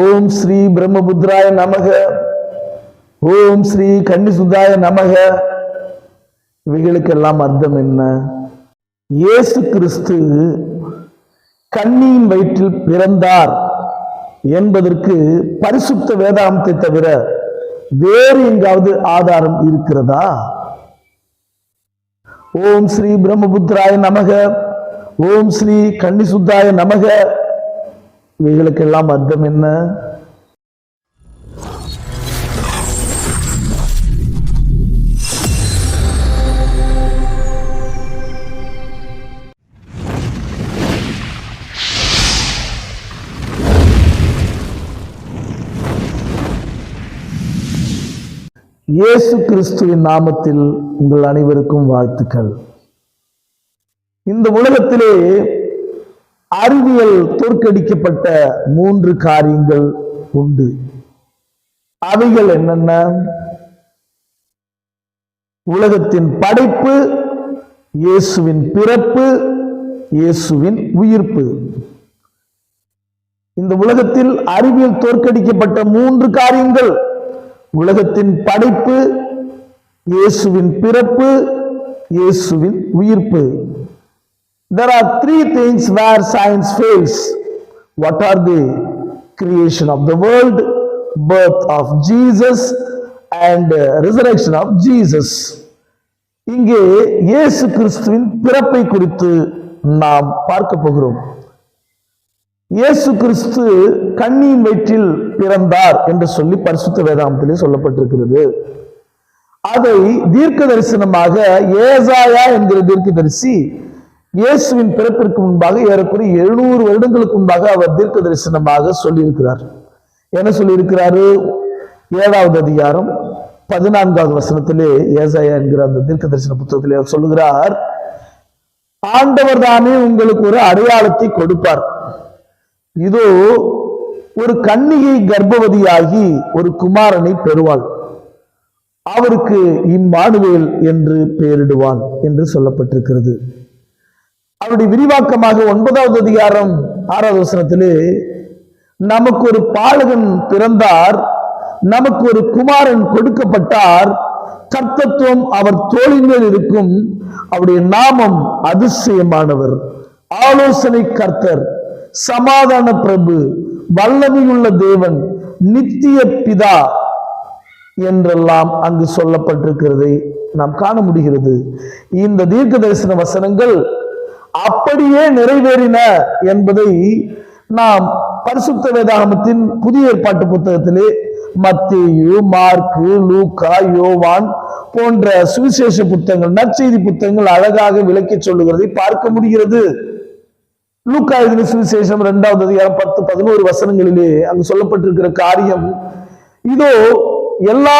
ஓம் ஸ்ரீ பிரம்மபுத்ராய நமக. ஓம் ஸ்ரீ கன்னிசுதாய நமக. இவைகளுக்கெல்லாம் அர்த்தம் என்ன? இயேசு கிறிஸ்து கன்னியின் வயிற்றில் பிறந்தார் என்பதற்கு பரிசுத்த வேதாந்தத்தை தவிர வேறு எங்காவது ஆதாரம் இருக்கிறதா? ஓம் ஸ்ரீ பிரம்மபுத்ராய நமக. ஓம் ஸ்ரீ கன்னிசுத்தாய நமக. இவைகளுக்கெல்லாம் அர்த்தம் என்ன? இயேசு கிறிஸ்துவின் நாமத்தில் உங்கள் அனைவருக்கும் வாழ்த்துக்கள். இந்த உலகத்திலே அறிவியல் தோற்கடிக்கப்பட்ட மூன்று காரியங்கள் உண்டு. அவைகள் என்னென்ன? உலகத்தின் படைப்பு இயேசுவின் பிறப்பு இயேசுவின் உயிர்ப்பு. இந்த உலகத்தில் அறிவியல் தோற்கடிக்கப்பட்ட மூன்று காரியங்கள். உலகத்தின் படைப்பு இயேசுவின் பிறப்பு இயேசுவின் உயிர்ப்பு. There are three things where science fails. What are they? Creation of the world, birth of Jesus, and uh, resurrection of Jesus. இங்கே இயேசு கிறிஸ்துவின் பிறப்பை குறித்து நாம் பார்க்க போகிறோம் இயேசு கிறிஸ்து கண்ணியின் வயிற்றில் பிறந்தார் என்று சொல்லி பரிசுத்த வேதாந்தத்திலே சொல்லப்பட்டிருக்கிறது அதை தீர்க்க தரிசனமாக ஏசாயா என்கிற தீர்க்கதரிசி இயேசுவின் பிறப்பிற்கு முன்பாக ஏறக்குறைய எழுநூறு வருடங்களுக்கு முன்பாக அவர் தீர்க்க தரிசனமாக சொல்லியிருக்கிறார். என்ன சொல்லியிருக்கிறாரு? ஏழாவது அதிகாரம் பதினான்காவது வசனத்திலே ஏசாயா என்கிற அந்த தீர்க்க தரிசன புத்தகத்திலே அவர் சொல்லுகிறார் ஆண்டவர் தானே உங்களுக்கு ஒரு அடையாளத்தை கொடுப்பார். இதோ ஒரு கன்னிகை கர்ப்பவதியாகி ஒரு குமாரனை பெறுவாள். அவருக்கு இம்மானுவேல் என்று பெயரிடுவான் என்று சொல்லப்பட்டிருக்கிறது. அவருடைய விரிவாக்கமாக ஒன்பதாவது அதிகாரம் ஆறாவது வசனத்திலே நமக்கு ஒரு பாலகன் பிறந்தார் நமக்கு ஒரு குமாரன் கொடுக்கப்பட்டார் கர்த்தத்துவம் அவர் தோளின் மேல் இருக்கும் அவருடைய நாமம் அதிசயமானவர். ஆலோசனை கர்த்தர் சமாதான பிரபு வல்லமையுள்ள தேவன் நித்திய பிதா என்றெல்லாம் அங்கு சொல்லப்பட்டிருக்கிறதை நாம் காண முடிகிறது. இந்த தீர்க்க தரிசன வசனங்கள் அப்படியே நிறைவேறின என்பதை நாம் பரிசுத்த வேதாகமத்தின் புதிய ஏற்பாட்டு புத்தகத்திலே மத்தியு மார்க்கு லூக்கா யோவான் போன்ற சுவிசேஷ புத்தகங்கள் நற்செய்தி புத்தகங்கள் அழகாக விளக்கி சொல்லுகிறதை பார்க்க முடிகிறது. லூக்கா எழுதின சுவிசேஷம் இரண்டாவது அதிகாரம் பத்து பதினோரு வசனங்களிலே அங்கு சொல்லப்பட்டிருக்கிற காரியம் இதோ எல்லா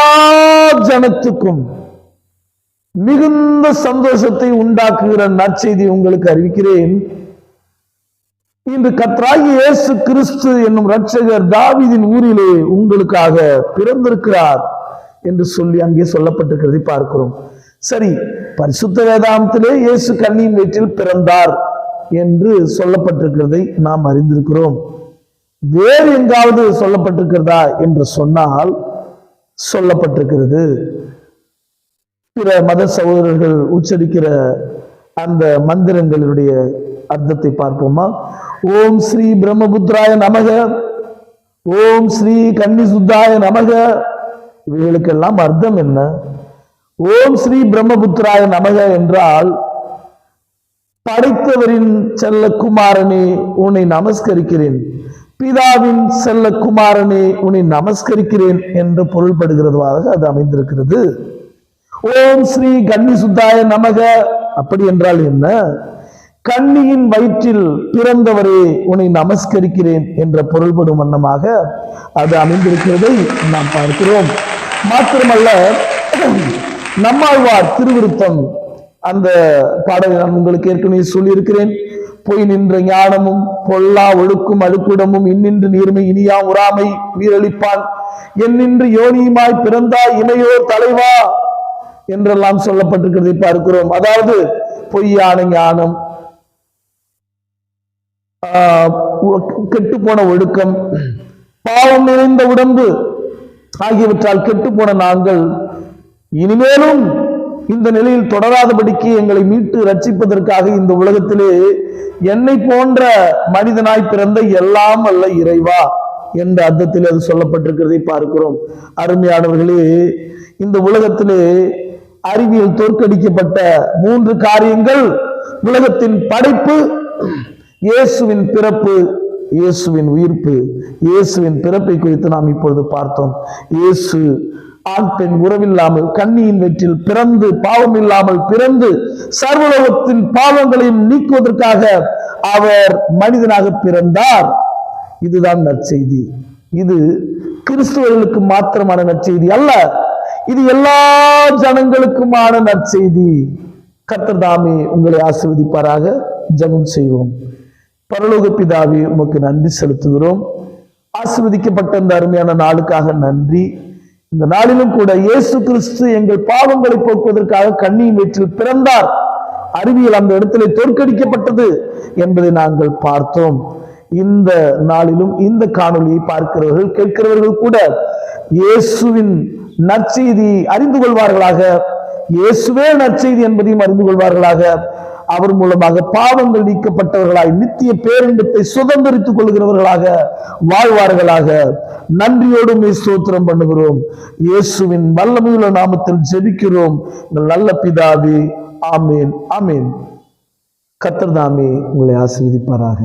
ஜனத்துக்கும் மிகுந்த சந்தோஷத்தை உண்டாக்குகிற நற்செய்தி உங்களுக்கு அறிவிக்கிறேன். இன்று கத்ராகி இயேசு கிறிஸ்து என்னும் ரட்சகர் தாவிதின் ஊரிலே உங்களுக்காக பிறந்திருக்கிறார் என்று சொல்லி அங்கே சொல்லப்பட்டிருக்கிறதை பார்க்கிறோம். சரி பரிசுத்த வேதாந்தத்திலே இயேசு கண்ணியின் வயிற்றில் பிறந்தார் என்று சொல்லப்பட்டிருக்கிறதை நாம் அறிந்திருக்கிறோம். வேறு எங்காவது சொல்லப்பட்டிருக்கிறதா என்று சொன்னால் சொல்லப்பட்டிருக்கிறது. பிற மத சகோதரர்கள் உச்சரிக்கிற அந்த மந்திரங்களுடைய அர்த்தத்தை பார்ப்போமா? ஓம் ஸ்ரீ பிரம்மபுத்திராய நமக. ஓம் ஸ்ரீ கன்னி சுத்தாய நமக. இவைகளுக்கெல்லாம் அர்த்தம் என்ன? ஓம் ஸ்ரீ பிரம்மபுத்திராய நமக என்றால் படைத்தவரின் செல்ல குமாரனே உன்னை நமஸ்கரிக்கிறேன். பிதாவின் செல்ல குமாரனே உன்னை நமஸ்கரிக்கிறேன் என்று பொருள்படுகிறதுவாக அது அமைந்திருக்கிறது. ஓம் ஸ்ரீ கன்னி சுத்தாய நமக. அப்படி என்றால் என்ன? கன்னியின் வயிற்றில் பிறந்தவரே உன்னை நமஸ்கரிக்கிறேன் என்ற பொருள்படும் வண்ணமாக அது அமைந்திருக்கிறதை நாம் பார்க்கிறோம். மாத்திரமல்ல நம்மாழ்வார் திருவிருத்தம் அந்த பாடலை நான் உங்களுக்கு ஏற்கனவே சொல்லியிருக்கிறேன். பொய் நின்ற ஞானமும் பொல்லா ஒழுக்கும் அழுக்குடமும் இன்னின்று நீர்மை இனியா உறாமை உயிரளிப்பான் என்னின்று யோனியுமாய் பிறந்தாய் இமையோர் தலைவா. என்றெல்லாம் சொல்லப்பட்டிருக்கிறதை பார்க்கிறோம். அதாவது பொய்யான ஞானம் கெட்டு போன ஒழுக்கம் பாவம் நிறைந்த உடம்பு ஆகியவற்றால் கெட்டுப்போன நாங்கள் இனிமேலும் இந்த நிலையில் தொடராதபடிக்கு எங்களை மீட்டு ரட்சிப்பதற்காக இந்த உலகத்திலே என்னை போன்ற மனிதனாய் பிறந்த எல்லாம் அல்ல இறைவா என்ற அர்த்தத்தில் அது சொல்லப்பட்டிருக்கிறதை பார்க்கிறோம். அருமையானவர்களே இந்த உலகத்திலே அறிவியல் தோற்கடிக்கப்பட்ட மூன்று காரியங்கள். உலகத்தின் படைப்பு இயேசுவின் பிறப்பு இயேசுவின் உயிர்ப்பு. இயேசுவின் பிறப்பை குறித்து நாம் இப்பொழுது பார்த்தோம். இயேசு ஆண் பெண் உறவில்லாமல் கண்ணியின் வெற்றில் பிறந்து பாவம் இல்லாமல் பிறந்து சர்வலோகத்தின் பாவங்களையும் நீக்குவதற்காக அவர் மனிதனாக பிறந்தார். இதுதான் நற்செய்தி. இது கிறிஸ்துவர்களுக்கு மாத்திரமான நற்செய்தி அல்ல. இது எல்லா ஜனங்களுக்குமான நற்செய்தி. கர்த்தர் உங்களை ஆசீர்வதிப்பாராக. ஜெபம் செய்வோம். பரலோக பிதாவே உமக்கு நன்றி செலுத்துகிறோம். ஆசிர்வதிக்கப்பட்ட இந்த அருமையான நாளுக்காக நன்றி. இந்த நாளிலும் கூட இயேசு கிறிஸ்து எங்கள் பாவங்களை போக்குவதற்காக கண்ணியின் வயிற்றில் பிறந்தார். அறிவியல் அந்த இடத்திலே தோற்கடிக்கப்பட்டது என்பதை நாங்கள் பார்த்தோம். இந்த நாளிலும் இந்த காணொலியை பார்க்கிறவர்கள் கேட்கிறவர்கள் கூட இயேசுவின் நற்செய்தி அறிந்து கொள்வார்களாக. இயேசுவே நற்செய்தி என்பதையும் அறிந்து கொள்வார்களாக. அவர் மூலமாக பாவங்கள் நீக்கப்பட்டவர்களாய் நித்திய பேரின்பத்தை சுதந்திரித்துக் கொள்கிறவர்களாக வாழ்வார்களாக. நன்றியோடும் ஸ்தோத்திரம் பண்ணுகிறோம். இயேசுவின் வல்லமையுள்ள நாமத்தில் ஜெபிக்கிறோம். எங்கள் நல்ல பிதாவி ஆமேன் ஆமேன். கத்தர்தாமே உங்களை ஆசீர்வதிப்பாராக.